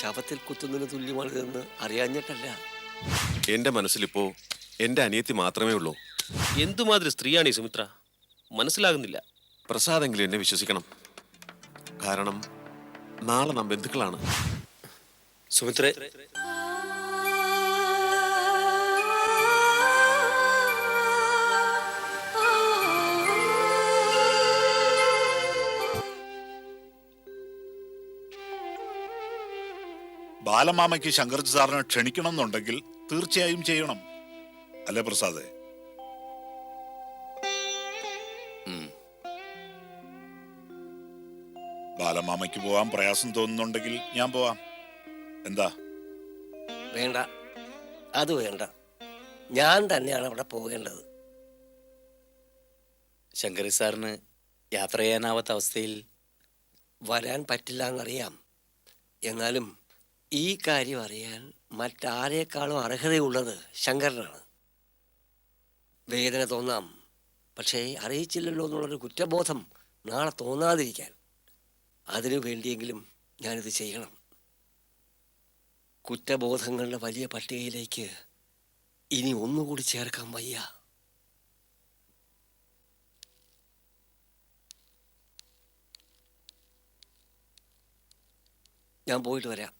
ശവത്തിൽ കുത്തുന്നതിന് തുല്യമാണിതെന്ന് അറിയാഞ്ഞിട്ടല്ല. എന്റെ മനസ്സിലിപ്പോ എന്റെ അനിയത്തി മാത്രമേ ഉള്ളൂ. എന്തുമാതിരി സ്ത്രീയാണ് ഈ സുമിത്ര? മനസ്സിലാകുന്നില്ല. പ്രസാദെങ്കിലും എന്നെ വിശ്വസിക്കണം. കാരണം നാളെ നാം ബന്ധുക്കളാണ്. സുമിത്രേ ബാലമാമയ്ക്ക് ശങ്കർജി സാറിനെ ക്ഷണിക്കണം എന്നുണ്ടെങ്കിൽ തീർച്ചയായും ചെയ്യണം. അല്ലേ പ്രസാദേ? ബാലമാമയ്ക്ക് പോവാൻ പ്രയാസം തോന്നുന്നുണ്ടെങ്കിൽ ഞാൻ പോവാം. എന്താ? വേണ്ട. അത് വേണ്ട. ഞാൻ തന്നെയാണ് അവിടെ പോകേണ്ടത്. ശങ്കരി സാറിന് യാത്ര ചെയ്യാനാവാത്ത അവസ്ഥയിൽ വരാൻ പറ്റില്ല എന്നറിയാം. എന്നാലും ഈ കാര്യം അറിയാൻ മറ്റാരേക്കാളും അർഹതയുള്ളത് ശങ്കരനാണ്. വേദന തോന്നാം പക്ഷേ അറിയിച്ചില്ലല്ലോ എന്നുള്ളൊരു കുറ്റബോധം നാളെ തോന്നാതിരിക്കാൻ അതിനു വേണ്ടിയെങ്കിലും ഞാനിത് ചെയ്യണം. കുറ്റബോധങ്ങളുടെ വലിയ പട്ടികയിലേക്ക് ഇനി ഒന്നുകൂടി ചേർക്കാൻ വയ്യ. ഞാൻ പോയിട്ട് വരാം.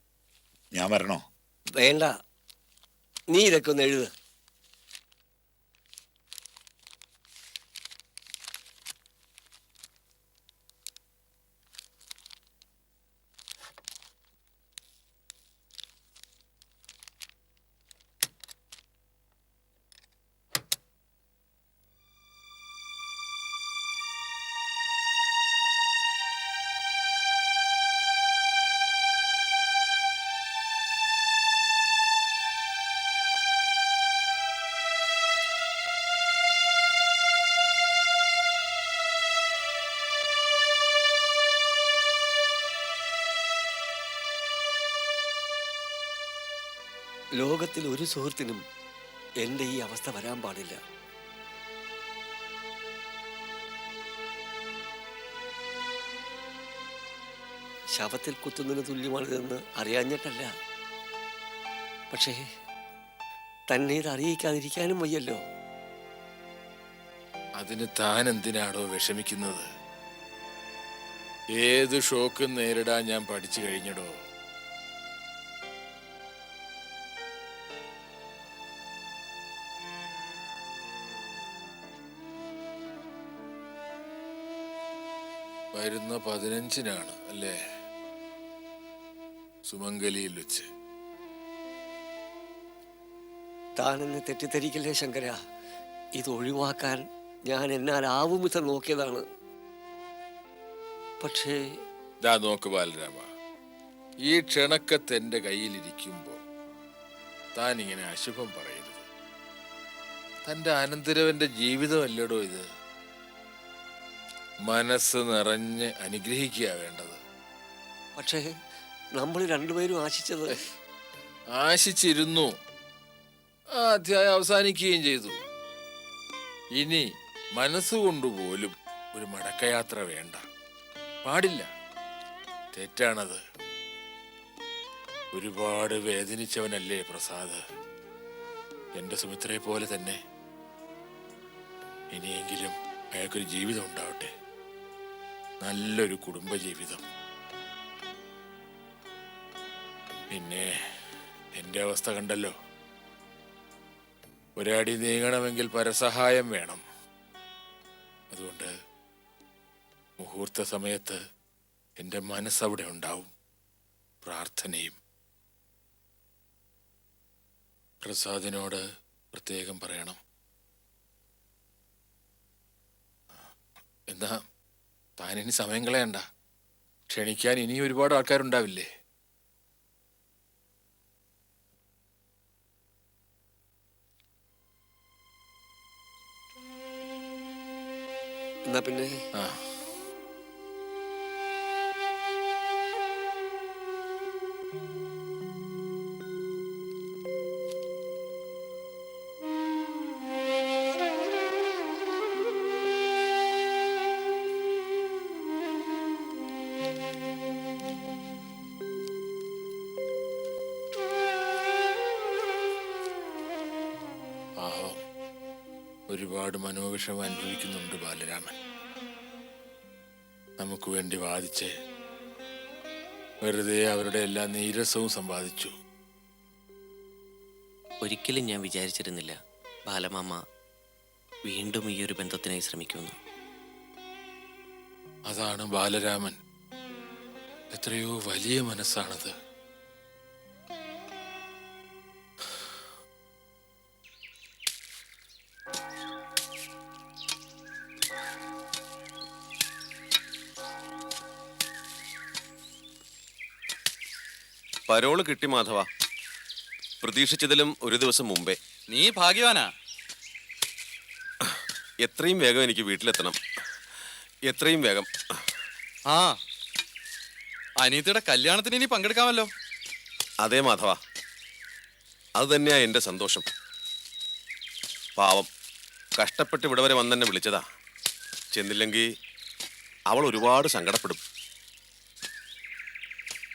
ഞാൻ വരണോ? വേണ്ട. നീ ഇതൊക്കെ ഒന്ന് എഴുത്. ലോകത്തിൽ ഒരു സുഹൃത്തിനും എന്റെ ഈ അവസ്ഥ വരാൻ പാടില്ല. ശവത്തിൽ കുത്തുന്നതിന് തുല്യമാണിതെന്ന് അറിയാഞ്ഞിട്ടല്ല. പക്ഷേ തന്നെ ഇത് അറിയിക്കാതിരിക്കാനും വയ്യല്ലോ. അതിന് താൻ എന്തിനാണോ വിഷമിക്കുന്നത്? ഏത് ഷോക്കും നേരിടാൻ ഞാൻ പഠിച്ചു കഴിഞ്ഞടോ? വരുന്ന പതിനഞ്ചിനാണ് അല്ലേ? സുമംഗലിയിൽ വെച്ച്. താനെന്ന് തെറ്റിദ്ധരിക്കല്ലേ ശങ്കര? ഇത് ഒഴിവാക്കാൻ ഞാൻ എന്നാലാവും വിധം നോക്കിയതാണ്. പക്ഷേ ദാ നോക്ക് ബാലരാമ ഈ ക്ഷണക്കത്ത് എന്റെ കയ്യിലിരിക്കുമ്പോ താൻ ഇങ്ങനെ അശുഭം പറയരുത്. തന്റെ അനന്തരവന്റെ ജീവിതമല്ലടോ ഇത്? മനസ്സ് നിറഞ്ഞ് അനുഗ്രഹിക്കുക വേണ്ടത്. പക്ഷേ നമ്മൾ രണ്ടുപേരും ആശിച്ചത് ആശിച്ചിരുന്നു. ആ അധ്യായം അവസാനിക്കുകയും ചെയ്തു. ഇനി മനസ്സുകൊണ്ട് പോലും ഒരു മടക്കയാത്ര വേണ്ട. പാടില്ല. തെറ്റാണത്. ഒരുപാട് വേദനിച്ചവനല്ലേ പ്രസാദ്. എന്റെ സുമിത്രയെ പോലെ തന്നെ. ഇനിയെങ്കിലും അയാൾക്കൊരു ജീവിതം ഉണ്ടാവട്ടെ. നല്ലൊരു കുടുംബജീവിതം. പിന്നെ എന്റെ അവസ്ഥ കണ്ടല്ലോ. ഒരാടി നീങ്ങണമെങ്കിൽ പരസഹായം വേണം. അതുകൊണ്ട് മുഹൂർത്ത സമയത്ത് എന്റെ മനസ്സവിടെ ഉണ്ടാവും. പ്രാർത്ഥനയും. പ്രസാദിനോട് പ്രത്യേകം പറയണം. എന്നാ താനിനി സമയം കളയണ്ട. ക്ഷണിക്കാൻ ഇനി ഒരുപാട് ആൾക്കാരുണ്ടാവില്ലേ? എന്നാ പിന്നെ? ആ. മനോവിഷമം അനുഭവിക്കുന്നുണ്ട് ബാലരാമൻ. നമുക്ക് വേണ്ടി വാദിച്ച് വെറുതെ അവരുടെ എല്ലാ നീരസവും സമ്പാദിച്ചു. ഒരിക്കലും ഞാൻ വിചാരിച്ചിരുന്നില്ല ബാലമാമ വീണ്ടും ഈ ഒരു ബന്ധത്തിനായി ശ്രമിക്കുന്നു. അതാണ് ബാലരാമൻ എത്രയോ വലിയ മനസ്സാണത്. പരോൾ കിട്ടി മാധവ. പ്രതീക്ഷിച്ചതിലും ഒരു ദിവസം മുമ്പേ. നീ ഭാഗ്യവാനാ. എത്രയും വേഗം എനിക്ക് വീട്ടിലെത്തണം. എത്രയും വേഗം. ആ. അനീതയുടെ കല്യാണത്തിന് ഇനി പങ്കെടുക്കാമല്ലോ. അതേ മാധവ. അത് തന്നെയാ എന്റെ സന്തോഷം. പാവം. കഷ്ടപ്പെട്ട് ഇവിടെ വരെ വന്നെന്നെ വിളിച്ചതാ. ചെന്നില്ലെങ്കിൽ അവൾ ഒരുപാട് സങ്കടപ്പെടും.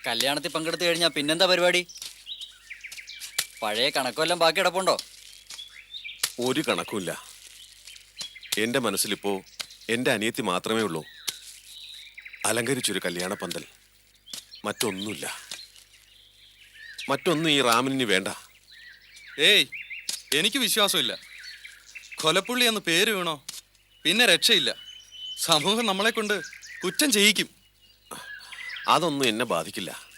കല്യാണത്തിൽ പങ്കെടുത്തു കഴിഞ്ഞാൽ പിന്നെന്താ പരിപാടി? പഴയ കണക്കെല്ലാം ബാക്കി കിടപ്പുണ്ടോ? ഒരു കണക്കുമില്ല. എന്റെ മനസ്സിലിപ്പോ എന്റെ അനിയത്തി മാത്രമേ ഉള്ളൂ. അലങ്കരിച്ചൊരു കല്യാണ പന്തൽ മറ്റൊന്നുമില്ല. മറ്റൊന്നും ഈ റാമിന് വേണ്ട. ഏയ് എനിക്ക് വിശ്വാസമില്ല. കൊലപ്പുള്ളി എന്ന് പേര് വീണോ? പിന്നെ രക്ഷയില്ല. സമൂഹം നമ്മളെ കൊണ്ട് കുറ്റം ചെയ്യിക്കും. അതൊന്നും എന്നെ ബാധിക്കില്ല.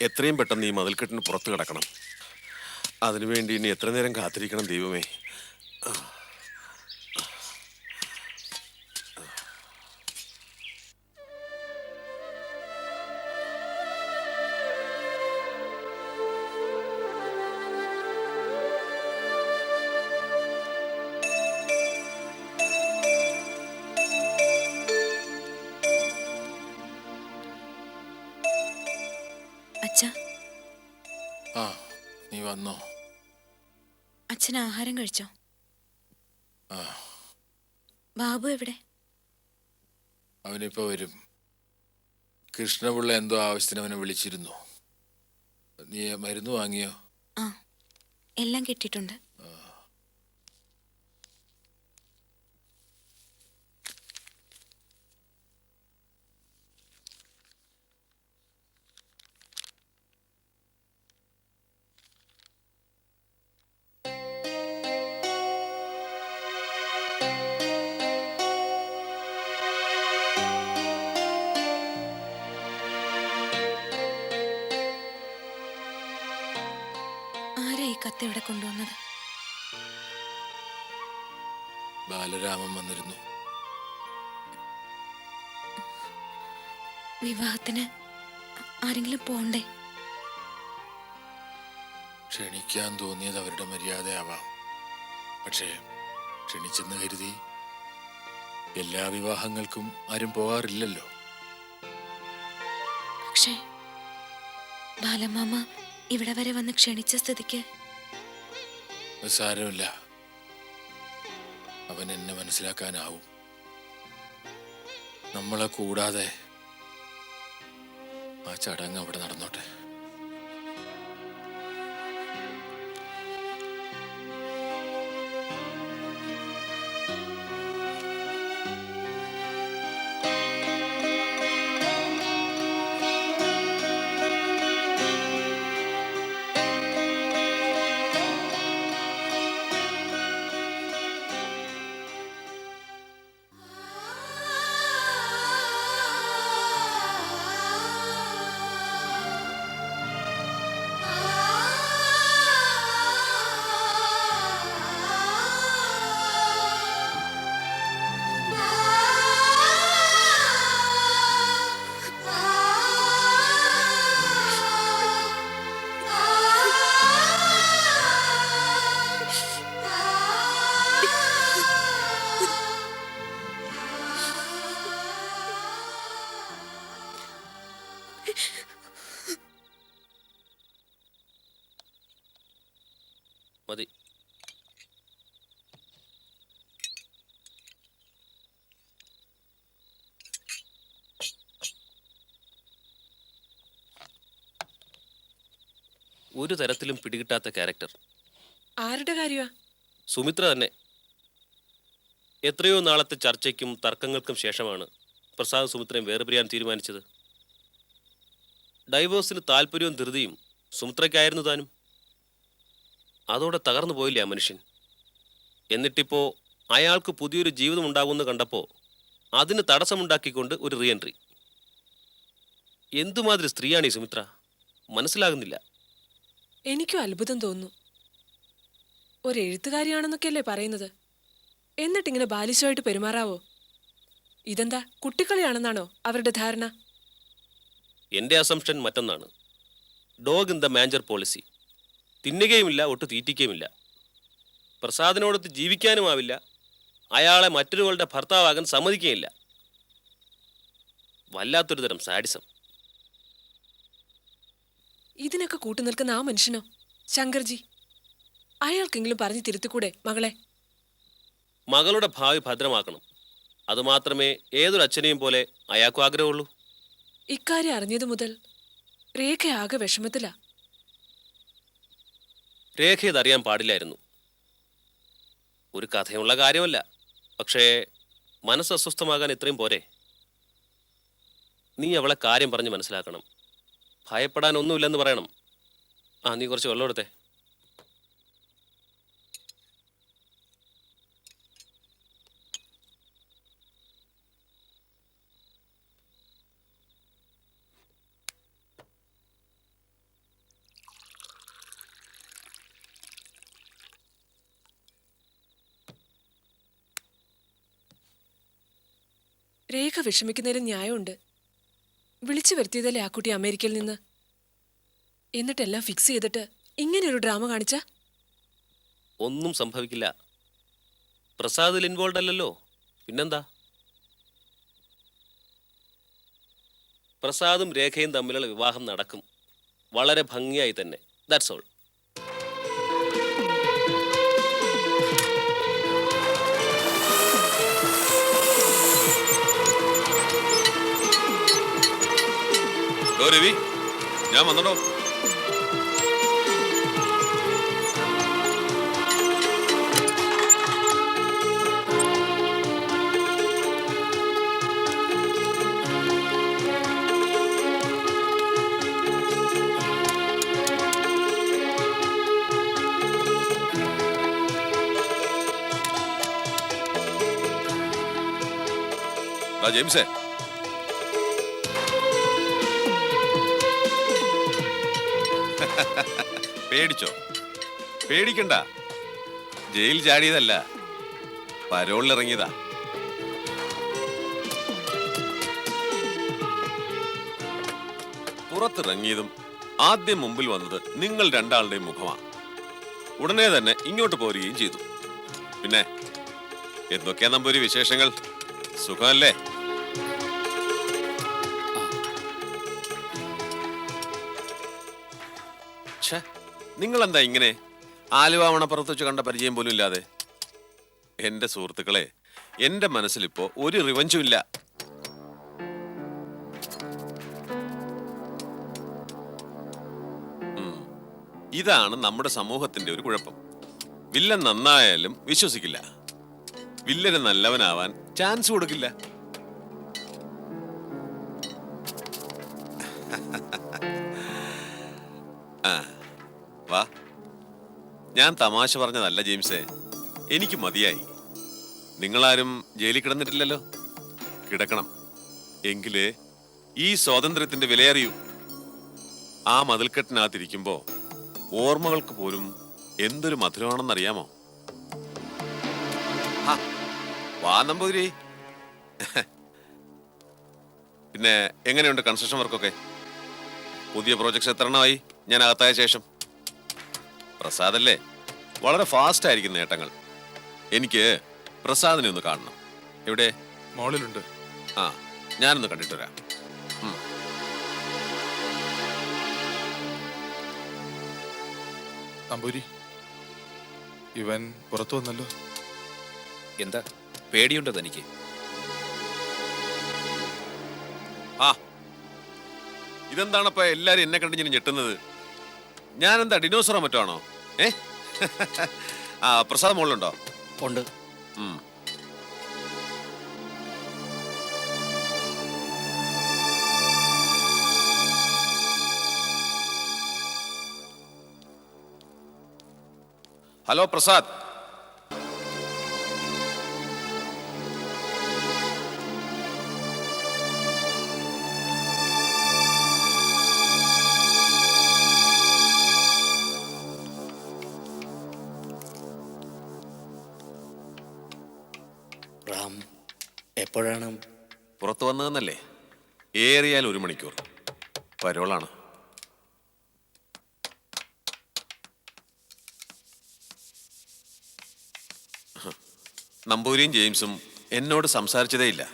എത്രയും പെട്ടെന്ന് ഈ മതിൽക്കെട്ടിന് പുറത്ത് കിടക്കണം. അതിനുവേണ്ടി ഇനി എത്ര നേരം കാത്തിരിക്കണം ദൈവമേ? അച്ഛൻ ആഹാരം കഴിച്ചോ? ബാബു എവിടെ? അവനിപ്പോ വരും. കൃഷ്ണപിള്ള എന്തോ ആവശ്യത്തിന് അവനെ വിളിച്ചിരുന്നു. നീ മരുന്ന് വാങ്ങിയോ? ആ. എല്ലാം കിട്ടിയിട്ടുണ്ട്. വിവാഹത്തിന് ആരെങ്കിലും പോണ്ടേ? ക്ഷണിക്കാൻ തോന്നിയത് അവരുടെ മര്യാദയാവാം. പക്ഷേ ക്ഷണിച്ചെന്ന് കരുതി എല്ലാ വിവാഹങ്ങൾക്കും ആരും പോകാറില്ലല്ലോ. പക്ഷേ ബാലമാമ ഇവിടെ വരെ വന്ന് ക്ഷണിച്ച സ്ഥിതിക്ക് സാരമില്ല അവൻ എന്നെ മനസ്സിലാക്കാനാവും. നമ്മളെ കൂടാതെ ആ ചടങ്ങ് അവിടെ നടന്നോട്ടെ. ഒരു തരത്തിലും പിടികിട്ടാത്ത ക്യാരക്ടർ. ആരുടെ കാര്യമാ സുമിത്ര തന്നെ. എത്രയോ നാളത്തെ ചർച്ചയ്ക്കും തർക്കങ്ങൾക്കും ശേഷമാണ് പ്രസാദ് സുമിത്രയും വേർപിരിയാൻ തീരുമാനിച്ചത്. ഡൈവോഴ്സിന് താല്പര്യവും ധൃതിയും സുമിത്രയ്ക്കായിരുന്നു താനും. അതോടെ തകർന്നു പോയില്ലേ ആ മനുഷ്യൻ. എന്നിട്ടിപ്പോൾ അയാൾക്ക് പുതിയൊരു ജീവിതം ഉണ്ടാകുമെന്ന് കണ്ടപ്പോൾ അതിന് തടസ്സമുണ്ടാക്കിക്കൊണ്ട് ഒരു റീ എൻട്രി. എന്തുമാതിരി സ്ത്രീയാണ് ഈ സുമിത്ര? മനസ്സിലാകുന്നില്ല. എനിക്കും അത്ഭുതം തോന്നുന്നു. ഒരു എഴുത്തുകാരിയാണെന്നൊക്കെയല്ലേ പറയുന്നത്? എന്നിട്ടിങ്ങനെ ബാലിശമായിട്ട് പെരുമാറാവോ? ഇതെന്താ കുട്ടിക്കളിയാണെന്നാണോ അവരുടെ ധാരണ? എന്റെ അസംഷൻ മറ്റൊന്നാണ്. Dog in the manger policy തിന്നുകയുമില്ല ഒട്ട് തീറ്റിക്കുകയുമില്ല. പ്രസാദിനോടൊത്ത് ജീവിക്കാനുമാവില്ല. അയാളെ മറ്റൊരുവളുടെ ഭർത്താവാകാൻ സമ്മതിക്കുകയില്ല. വല്ലാത്തൊരു തരം സാഡിസം. ഇതിനൊക്കെ കൂട്ടു നിൽക്കുന്ന ആ മനുഷ്യനോ? ശങ്കർജി അയാൾക്കെങ്കിലും പറഞ്ഞു തിരുത്തിക്കൂടെ മകളെ? മകളുടെ ഭാവി ഭദ്രമാക്കണം. അതുമാത്രമേ ഏതൊരു അച്ഛനെയും പോലെ അയാൾക്കും ആഗ്രഹമുള്ളൂ. ഇക്കാര്യം അറിഞ്ഞതു മുതൽ രേഖ ആകെ വിഷമത്തിലാ. രേഖ ഇതറിയാൻ പാടില്ലായിരുന്നു. ഒരു കഥയുള്ള കാര്യമല്ല. പക്ഷേ മനസ്സ് അസ്വസ്ഥമാകാൻ ഇത്രയും പോരെ. നീ അവളെ കാര്യം പറഞ്ഞ് മനസ്സിലാക്കണം. ഭയപ്പെടാൻ ഒന്നുമില്ലെന്ന് പറയണം. ആ നീ കുറച്ച് വെള്ളം എടുത്തേ. രേഖ വിഷമിക്കുന്നതിൽ ന്യായമുണ്ട്. വിളിച്ചു വരുത്തിയതല്ലേ ആ കുട്ടി അമേരിക്കയിൽ നിന്ന്? എന്നിട്ടെല്ലാം ഫിക്സ് ചെയ്തിട്ട് ഇങ്ങനെ ഒരു ഡ്രാമ കാണിച്ച? ഒന്നും സംഭവിക്കില്ല. പ്രസാദിൽ ഇൻവോൾവ് അല്ലല്ലോ. പിന്നെന്താ? പ്രസാദും രേഖയും തമ്മിലുള്ള വിവാഹം നടക്കും. വളരെ ഭംഗിയായി തന്നെ. ദാറ്റ്സ് ഓൾ ഡോ രവി ഞാൻ വന്നടോ ആ ജെയിംസേ പേടിച്ചോ? പേടിക്കണ്ട. ജയിൽ ചാടിയതല്ല പരോളിലിറങ്ങിയതാ. പുറത്തിറങ്ങിയതും ആദ്യം മുമ്പിൽ വന്നത് നിങ്ങൾ രണ്ടാളുടെയും മുഖമാണ് ഉടനെ തന്നെ ഇങ്ങോട്ട് പോരുകയും ചെയ്തു. പിന്നെ എന്തൊക്കെയാ നമ്പൂരി വിശേഷങ്ങൾ? സുഖമല്ലേ? ഛേ നിങ്ങളെന്താ ഇങ്ങനെ ആലുവ മണപ്പുറത്ത് വെച്ച് കണ്ട പരിചയം പോലും ഇല്ലാതെ? എന്റെ സുഹൃത്തുക്കളെ എന്റെ മനസ്സിലിപ്പോ ഒരു റിവഞ്ചും ഇല്ല. ഇതാണ് നമ്മുടെ സമൂഹത്തിന്റെ ഒരു കുഴപ്പം. വില്ലൻ നന്നായാലും വിശ്വസിക്കില്ല. വില്ലന് നല്ലവനാവാൻ ചാൻസ് കൊടുക്കില്ല. ഞാൻ തമാശ പറഞ്ഞതല്ല ജെയിംസേ. എനിക്ക് മതിയായി. നിങ്ങളാരും ജയിലിൽ കിടന്നിട്ടില്ലല്ലോ? കിടക്കണം. എങ്കിലേ ഈ സ്വാതന്ത്ര്യത്തിന്റെ വിലയറിയൂ. ആ മതിൽക്കെട്ടിനകത്തിരിക്കുമ്പോ ഓർമ്മകൾക്ക് പോലും എന്തൊരു മധുരമാണെന്നറിയാമോ? വാ നമ്പൂതിരി. പിന്നെ എങ്ങനെയുണ്ട് കൺസ്ട്രക്ഷൻ വർക്കൊക്കെ പുതിയ പ്രോജക്ട്സ് എത്ര എണ്ണമായി ഞാൻ അകത്തായ ശേഷം. പ്രസാദല്ലേ? വളരെ ഫാസ്റ്റ് ആയിരിക്കും നേട്ടങ്ങൾ. എനിക്ക് പ്രസാദിനെ ഒന്ന് കാണണം. എവിടെ? മോളിലുണ്ട്. ആ ഞാനൊന്ന് കണ്ടിട്ട് വരാം. നമ്പൂരി ഇവൻ പുറത്തു വന്നല്ലോ. എന്താ? പേടിയുണ്ടോ തനിക്ക്? ആ. ഇതെന്താണപ്പ എല്ലാരും എന്നെ കണ്ടിങ്ങനെ ഞെട്ടുന്നത്? ഞാനെന്താ ഡിനോസറോ മറ്റോ ആണോ? ഏ? ആ പ്രസാദ് മുകളിലുണ്ടോ ഉണ്ട്. ഉം. ഹലോ പ്രസാദ്. റാം എപ്പോഴാണ്? പുറത്ത് വന്നതെന്നല്ലേ? ഏറിയാൽ ഒരു മണിക്കൂർ. പരോളാണ്. നമ്പൂരിയും ജെയിംസും എന്നോട് സംസാരിച്ചതേയില്ല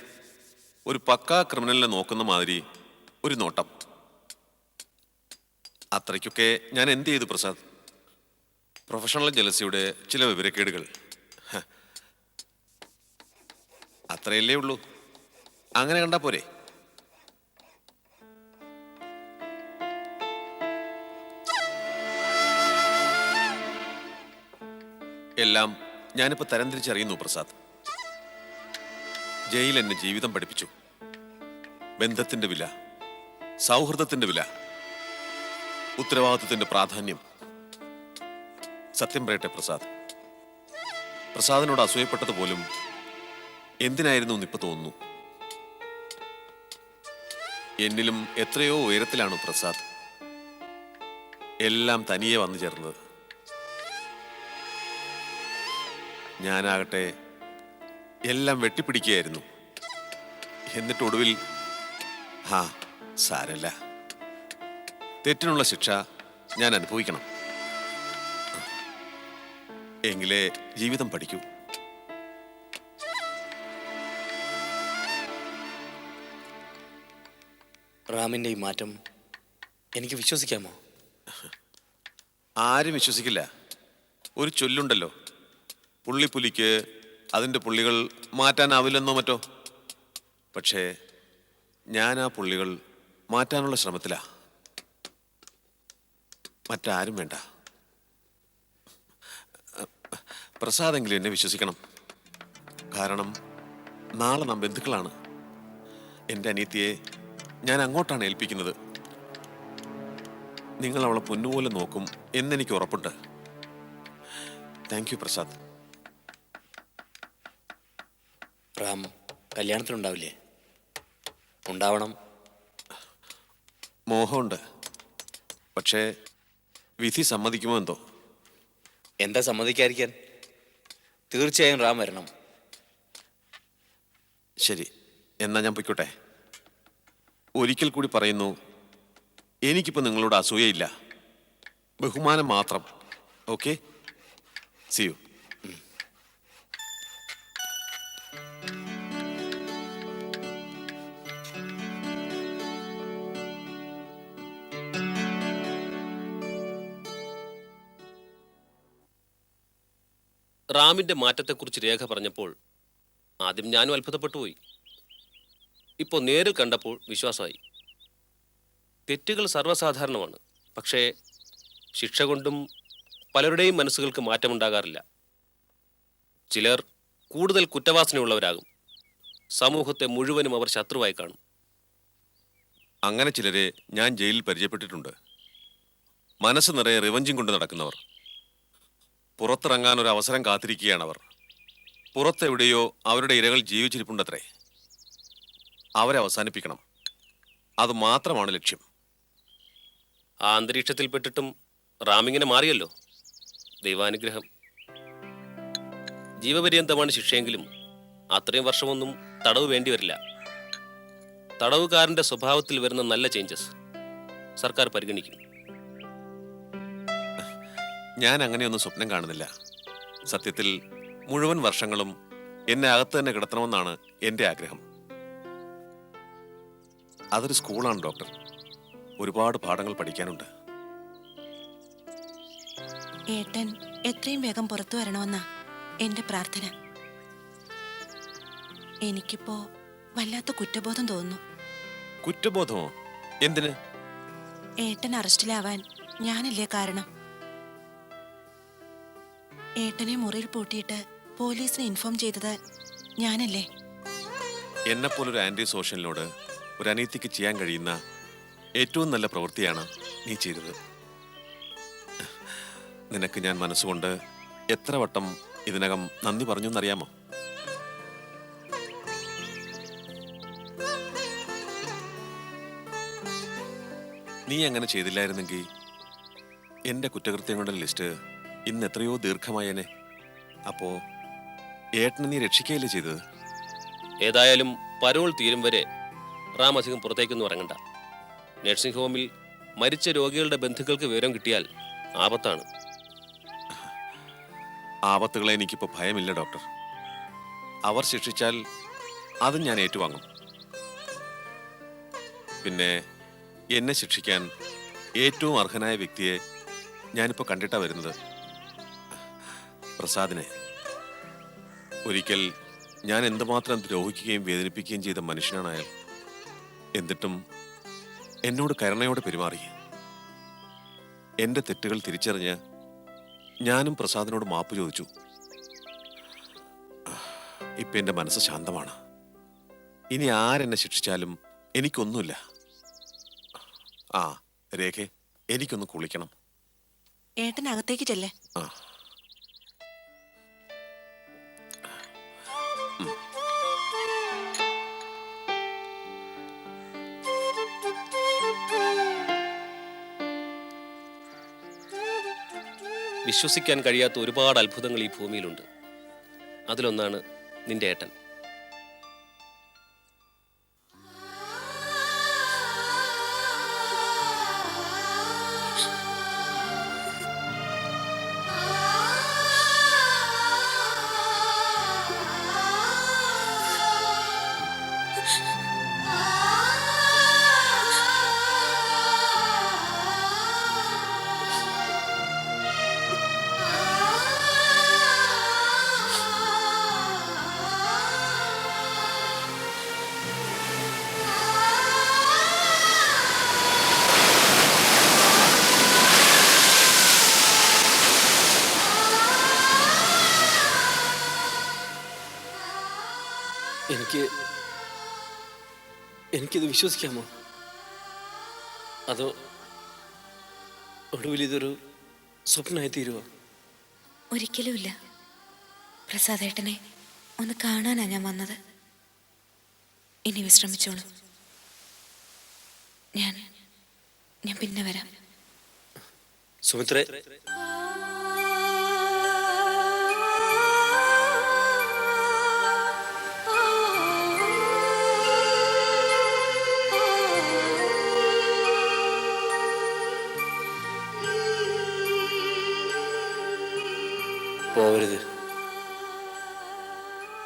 ഒരു പക്കാ ക്രിമിനലിനെ നോക്കുന്ന മാതിരി ഒരു നോട്ടം. അത്രയ്ക്കൊക്കെ ഞാൻ എന്ത് ചെയ്തു പ്രസാദ്? പ്രൊഫഷണൽ ജലസിയുടെ ചില വിവരക്കേടുകൾ ഹ. അത്രയല്ലേ ഉള്ളൂ. അങ്ങനെ കണ്ടാ പോരെ. എല്ലാം ഞാനിപ്പോ തരംതിരിച്ചറിയുന്നു പ്രസാദ്. ജയിൽ എന്നെ ജീവിതം പഠിപ്പിച്ചു. ബന്ധത്തിന്റെ വില സൗഹൃദത്തിന്റെ വില ഉത്തരവാദിത്വത്തിന്റെ പ്രാധാന്യം. സത്യം പറയട്ടെ പ്രസാദ്. പ്രസാദിനോട് അസൂയപ്പെട്ടത് പോലും എന്തിനായിരുന്നു ഇപ്പൊ തോന്നുന്നു? എന്നിലും എത്രയോ ഉയരത്തിലാണ് പ്രസാദ്. എല്ലാം തനിയെ വന്നു ചേർന്നത്. ഞാനാകട്ടെ എല്ലാം വെട്ടിപ്പിടിക്കുകയായിരുന്നു. എന്നിട്ട് ഒടുവിൽ ആ സാരല്ല. തെറ്റിനുള്ള ശിക്ഷ ഞാൻ അനുഭവിക്കണം. എങ്കിലേ ജീവിതം പഠിക്കൂ. റാമിന്റെ ഈ മാറ്റം എനിക്ക് വിശ്വസിക്കാമോ? ആരും വിശ്വസിക്കില്ല. ഒരു ചൊല്ലുണ്ടല്ലോ. പുള്ളിപ്പുലിക്ക് അതിന്റെ പുള്ളികൾ മാറ്റാനാവില്ലെന്നോ മറ്റോ? പക്ഷേ ഞാൻ ആ പുള്ളികൾ മാറ്റാനുള്ള ശ്രമത്തിലാ. മറ്റാരും വേണ്ട. പ്രസാദെങ്കിലും എന്നെ വിശ്വസിക്കണം. കാരണം നാളെ നാം ബന്ധുക്കളാണ്. എന്റെ അനിയത്തിയെ ഞാൻ അങ്ങോട്ടാണ് ഏൽപ്പിക്കുന്നത്. നിങ്ങൾ അവളെ പൊന്നുപോലെ നോക്കും എന്നെനിക്ക് ഉറപ്പുണ്ട്. Thank you Prasad. റാം കല്യാണത്തിനുണ്ടാവില്ലേ? ഉണ്ടാവണം. മോഹമുണ്ട്. പക്ഷേ വിധി സമ്മതിക്കുമോ എന്തോ? എന്താ സമ്മതിക്കാതിരിക്കാൻ? തീർച്ചയായും റാം വരണം. ശരി എന്നാ ഞാൻ പൊയ്ക്കോട്ടെ. ഒരിക്കൽ കൂടി പറയുന്നു എനിക്കിപ്പോൾ നിങ്ങളോട് അസൂയയില്ല. ബഹുമാനം മാത്രം. ഓക്കെ? സി യു റാമിന്റെ മാറ്റത്തെക്കുറിച്ച് രേഖ പറഞ്ഞപ്പോൾ ആദ്യം ഞാനും അത്ഭുതപ്പെട്ടു പോയി. ഇപ്പോൾ നേരിൽ കണ്ടപ്പോൾ വിശ്വാസമായി. തെറ്റുകൾ സർവസാധാരണമാണ്. പക്ഷേ ശിക്ഷ കൊണ്ടും പലരുടെയും മനസ്സുകൾക്ക് മാറ്റമുണ്ടാകാറില്ല. ചിലർ കൂടുതൽ കുറ്റവാസനയുള്ളവരാകും. സമൂഹത്തെ മുഴുവനും അവർ ശത്രുവായി കാണും. അങ്ങനെ ചിലരെ ഞാൻ ജയിലിൽ പരിചയപ്പെട്ടിട്ടുണ്ട്. മനസ്സ് നിറയെ റിവഞ്ചും കൊണ്ട് നടക്കുന്നവർ. പുറത്തിറങ്ങാൻ ഒരു അവസരം കാത്തിരിക്കുകയാണവർ. പുറത്തെവിടെയോ അവരുടെ ഇരകൾ ജീവിച്ചിരിപ്പുണ്ടത്രേ. അവരെ അവസാനിപ്പിക്കണം. അത് മാത്രമാണ് ലക്ഷ്യം. ആ അന്തരീക്ഷത്തിൽപ്പെട്ടിട്ടും റാമിങ്ങനെ മാറിയല്ലോ. ദൈവാനുഗ്രഹം. ജീവപര്യന്തമാണ് ശിക്ഷയെങ്കിലും അത്രയും വർഷമൊന്നും തടവ് വേണ്ടി വരില്ല. തടവുകാരന്റെ സ്വഭാവത്തിൽ വരുന്ന നല്ല ചേഞ്ചസ് സർക്കാർ പരിഗണിക്കും. ഞാൻ അങ്ങനെയൊന്നും സ്വപ്നം കാണുന്നില്ല. സത്യത്തിൽ മുഴുവൻ വർഷങ്ങളും എന്നെ അകത്ത് തന്നെ കിടത്തണമെന്നാണ് എന്റെ ആഗ്രഹം. അതൊരു സ്കൂളാണ് ഡോക്ടർ. ഒരുപാട് പാഠങ്ങൾ പഠിക്കാനുണ്ട്. ഏട്ടൻ എത്രയും വേഗം പുറത്തു വരണമെന്നാ എന്റെ പ്രാർത്ഥന. എനിക്കിപ്പോ വല്ലാത്ത കുറ്റബോധം തോന്നുന്നു. കുറ്റബോധമോ? എന്തിന്? ഏട്ടൻ അറസ്റ്റിലാവാൻ ഞാനല്ലേ കാരണം? ഏട്ടനെ മുറിയിൽ പൂട്ടിയിട്ട് പോലീസിനെ ഇൻഫോം ചെയ്തത് ഞാനല്ലേ? എന്നെ പോലൊരു ആന്റി സോഷ്യലിനോട് ഒരു അനീതിക്ക് ചെയ്യാൻ കഴിയുന്ന ഏറ്റവും നല്ല പ്രവൃത്തിയാണ് നീ ചെയ്തത്. നിനക്ക് ഞാൻ മനസ്സുകൊണ്ട് എത്ര വട്ടം ഇതിനകം നന്ദി പറഞ്ഞു എന്നറിയാമോ നീ അങ്ങനെ ചെയ്തില്ലായിരുന്നെങ്കിൽ എന്റെ കുറ്റകൃത്യങ്ങളുടെ ലിസ്റ്റ് ഇന്ന് എത്രയോ ദീർഘമായേനെ അപ്പോ ഏട്ടനെ നീ രക്ഷിക്കുകയല്ലേ ചെയ്തത്? ഏതായാലും പരോൾ തീരും വരെ റാം അധികം പുറത്തേക്കൊന്നും ഇറങ്ങണ്ട. നഴ്സിംഗ് ഹോമിൽ മരിച്ച രോഗികളുടെ ബന്ധുക്കൾക്ക് വിവരം കിട്ടിയാൽ ആപത്താണ്. ആപത്തുകളെ എനിക്കിപ്പോൾ ഭയമില്ല ഡോക്ടർ. അവർ ശിക്ഷിച്ചാൽ അത് ഞാൻ ഏറ്റുവാങ്ങും. പിന്നെ എന്നെ ശിക്ഷിക്കാൻ ഏറ്റവും അർഹനായ വ്യക്തിയെ ഞാനിപ്പോൾ കണ്ടിട്ടാ വരുന്നത്. പ്രസാദിനെ. ഒരിക്കൽ ഞാൻ എന്തുമാത്രം ദ്രോഹിക്കുകയും വേദനിപ്പിക്കുകയും ചെയ്ത മനുഷ്യനാണ് എന്നിട്ടും എന്നോട് കരുണയോടെ പെരുമാറി. എന്റെ തെറ്റുകൾ തിരിച്ചറിഞ്ഞ് ഞാനും പ്രസാദിനോട് മാപ്പ് ചോദിച്ചു. ഇപ്പൊ എന്റെ മനസ്സ് ശാന്തമാണ്. ഇനി ആരെന്നെ ശിക്ഷിച്ചാലും എനിക്കൊന്നുമില്ല. ആ രേഖ എനിക്കൊന്ന് കുളിക്കണം. ഏട്ടനകത്തേക്ക് ചെല്ലേ. ആ. വിശ്വസിക്കാൻ കഴിയാത്ത ഒരുപാട് അത്ഭുതങ്ങൾ ഈ ഭൂമിയിലുണ്ട്. അതിലൊന്നാണ് നിന്റെ ഏട്ടൻ. വിശ്വസിക്കാമോ? അതോ ഒടുവിൽ ഇതൊരു സ്വപ്നമായി തീരുവോ? ഒരിക്കലുമില്ല. പ്രസാദേട്ടനെ ഒന്ന് കാണാനാ ഞാൻ വന്നത്. ഇനി വിശ്രമിച്ചോളൂ. ഞാൻ ഞാൻ പിന്നെ വരാം. സുമിത്രേ. പോവരുത്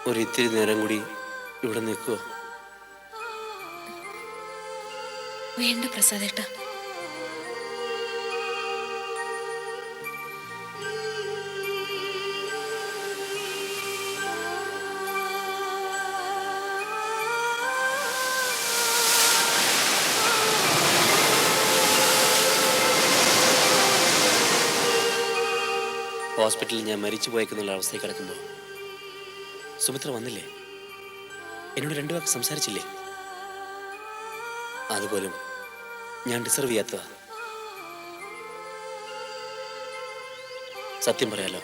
ഒരിത്തിരി നേരം കൂടി ഇവിടെ നിൽക്കുക. വേണ്ട പ്രസാദേട്ട. ഹോസ്പിറ്റലിൽ ഞാൻ മരിച്ചു പോയേക്കുന്നുള്ള അവസ്ഥയിൽ കിടക്കുമ്പോൾ സുമിത്ര വന്നില്ലേ? എന്നോട് രണ്ടു വാക്ക് സംസാരിച്ചില്ലേ? അതുപോലും ഞാൻ ഡിസർവ് ചെയ്യാത്തതാ. സത്യം പറയാലോ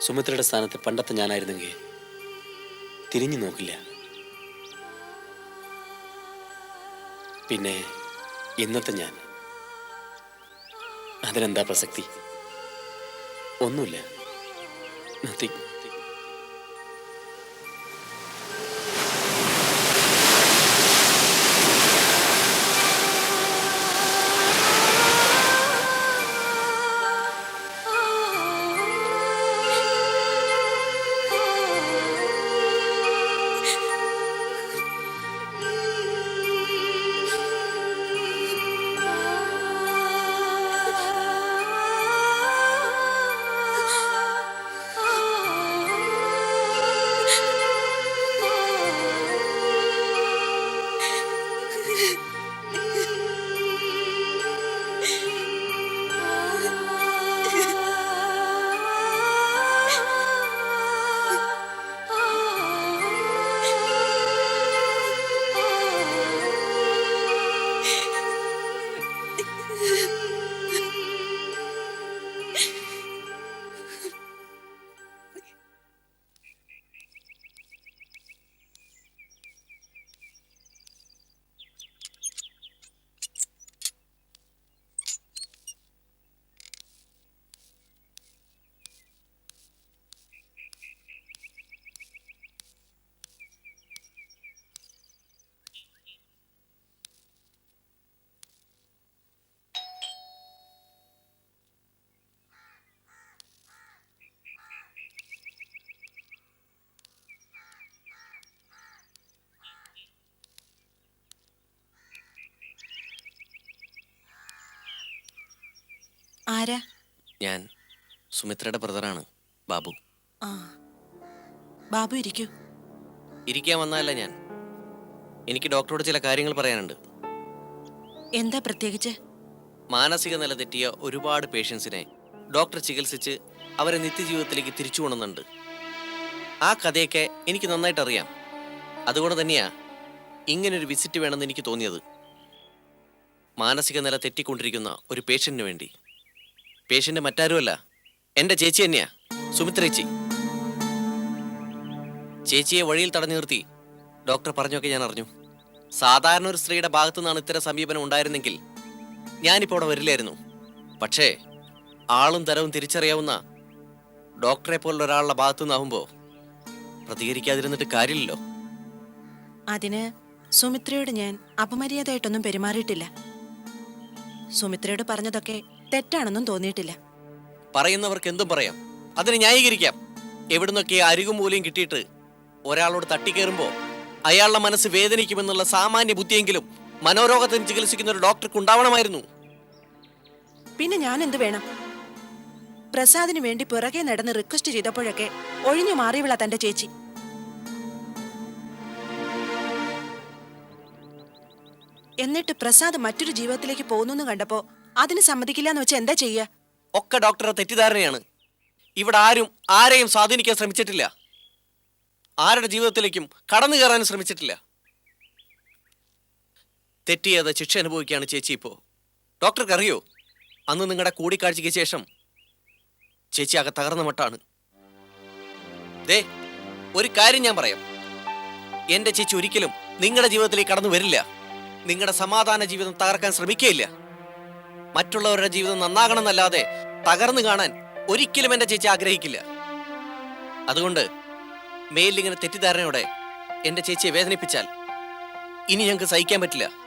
സുമിത്രയുടെ സ്ഥാനത്ത് പണ്ടത്തെ ഞാനായിരുന്നെങ്കിൽ തിരിഞ്ഞു നോക്കില്ല. പിന്നെ ഇന്നത്തെ ഞാൻ. അതിനെന്താ പ്രസക്തി? ഒന്നുമില്ല. നത്തിങ് ആരാ? ഞാൻ സുമിത്രയുടെ ബ്രദറാണ് ബാബു. ആ. ബാബു ഇരിക്കൂ. ഇരിക്കാൻ വന്നതല്ല ഞാൻ. എനിക്ക് ഡോക്ടറോട് ചില കാര്യങ്ങൾ പറയാനുണ്ട്. എന്താ പ്രത്യേകിച്ച്? മാനസിക നില തെറ്റിയ ഒരുപാട് പേഷ്യൻസിനെ ഡോക്ടർ ചികിത്സിച്ച് അവരെ നിത്യജീവിതത്തിലേക്ക് തിരിച്ചു കൊണ്ടുവന്നുണ്ട്. ആ കഥയൊക്കെ എനിക്ക് നന്നായിട്ട് അറിയാം. അതുകൊണ്ട് തന്നെയാ ഇങ്ങനൊരു വിസിറ്റ് വേണമെന്ന് എനിക്ക് തോന്നിയത്. മാനസിക നില തെറ്റിക്കൊണ്ടിരിക്കുന്ന ഒരു പേഷ്യന്റിന് വേണ്ടി. പേഷ്യന്റ് മറ്റാരുമല്ല. എന്റെ ചേച്ചി തന്നെയാ. സുമിത്രേച്ചി. ചേച്ചിയെ വഴിയിൽ തടഞ്ഞു നിർത്തി. ഡോക്ടർ പറഞ്ഞൊക്കെ ഞാൻ അറിഞ്ഞു. സാധാരണ ഒരു സ്ത്രീയുടെ ഭാഗത്തു നിന്നാണ് ഇത്തരം സമീപനം ഉണ്ടായിരുന്നെങ്കിൽ ഞാനിപ്പോൾ അവിടെ വരില്ലായിരുന്നു. പക്ഷേ ആളും തരവും തിരിച്ചറിയാവുന്ന ഡോക്ടറെ പോലുള്ള ഒരാളുടെ ഭാഗത്തു നിന്നാവുമ്പോൾ പ്രതികരിക്കാതിരുന്നിട്ട് കാര്യമില്ലല്ലോ. അതിന് സുമിത്രയോട് ഞാൻ അപമര്യാദയായിട്ടൊന്നും പെരുമാറിയിട്ടില്ല. സുമിത്രയോട് പറഞ്ഞതൊക്കെ തെറ്റാണെന്നും തോന്നിയിട്ടില്ല. പറയുന്നവർക്ക് എന്തും പറയാം. അതിന് ന്യായീകരിക്കാം. എവിടുന്നൊക്കെ അരികും മൂലയും കിട്ടിയിട്ട് ഒരാളോട് തട്ടിക്കേറുമ്പോ അയാളുടെ മനസ്സ് വേദനിക്കുമെന്നുള്ള സാമാന്യ ബുദ്ധിയെങ്കിലും മനോരോഗത്തിന് ചികിത്സിക്കുന്ന ഒരു ഡോക്ടർക്ക് ഉണ്ടാവണമായിരുന്നു പിന്നെ ഞാൻ എന്ത് വേണം? പ്രസാദിന് വേണ്ടി പിറകെ നടന്ന് റിക്വസ്റ്റ് ചെയ്തപ്പോഴൊക്കെ ഒഴിഞ്ഞു മാറിയുള്ള തന്റെ ചേച്ചി. എന്നിട്ട് പ്രസാദ് മറ്റൊരു ജീവിതത്തിലേക്ക് പോകുന്നു കണ്ടപ്പോ അതിന് സമ്മതിക്കില്ല എന്ന് വെച്ചാൽ എന്താ ചെയ്യുക ഒക്കെ ഡോക്ടറെ തെറ്റിദ്ധാരണയാണ്. ഇവിടെ ആരും ആരെയും സ്വാധീനിക്കാൻ ശ്രമിച്ചിട്ടില്ല. ആരുടെ ജീവിതത്തിലേക്കും കടന്നു കയറാനും ശ്രമിച്ചിട്ടില്ല. തെറ്റിയത് ശിക്ഷ അനുഭവിക്കുകയാണ് ചേച്ചി ഇപ്പോൾ ഡോക്ടർക്ക് അറിയോ അന്ന് നിങ്ങളുടെ കൂടിക്കാഴ്ചയ്ക്ക് ശേഷം ചേച്ചി ആകെ തകർന്ന മട്ടാണ്. ദേ ഒരു കാര്യം ഞാൻ പറയാം. എന്റെ ചേച്ചി ഒരിക്കലും നിങ്ങളുടെ ജീവിതത്തിലേക്ക് കടന്നു വരില്ല. നിങ്ങളുടെ സമാധാന ജീവിതം തകർക്കാൻ ശ്രമിക്കുകയില്ല. മറ്റുള്ളവരുടെ ജീവിതം നന്നാകണം എന്നല്ലാതെ തകർന്നു കാണാൻ ഒരിക്കലും എന്റെ ചേച്ചി ആഗ്രഹിക്കില്ല. അതുകൊണ്ട് മേലിങ്ങനെ തെറ്റിദ്ധാരണയോടെ എന്റെ ചേച്ചിയെ വേദനിപ്പിച്ചാൽ ഇനി ഞങ്ങൾക്ക് സഹിക്കാൻ പറ്റില്ല.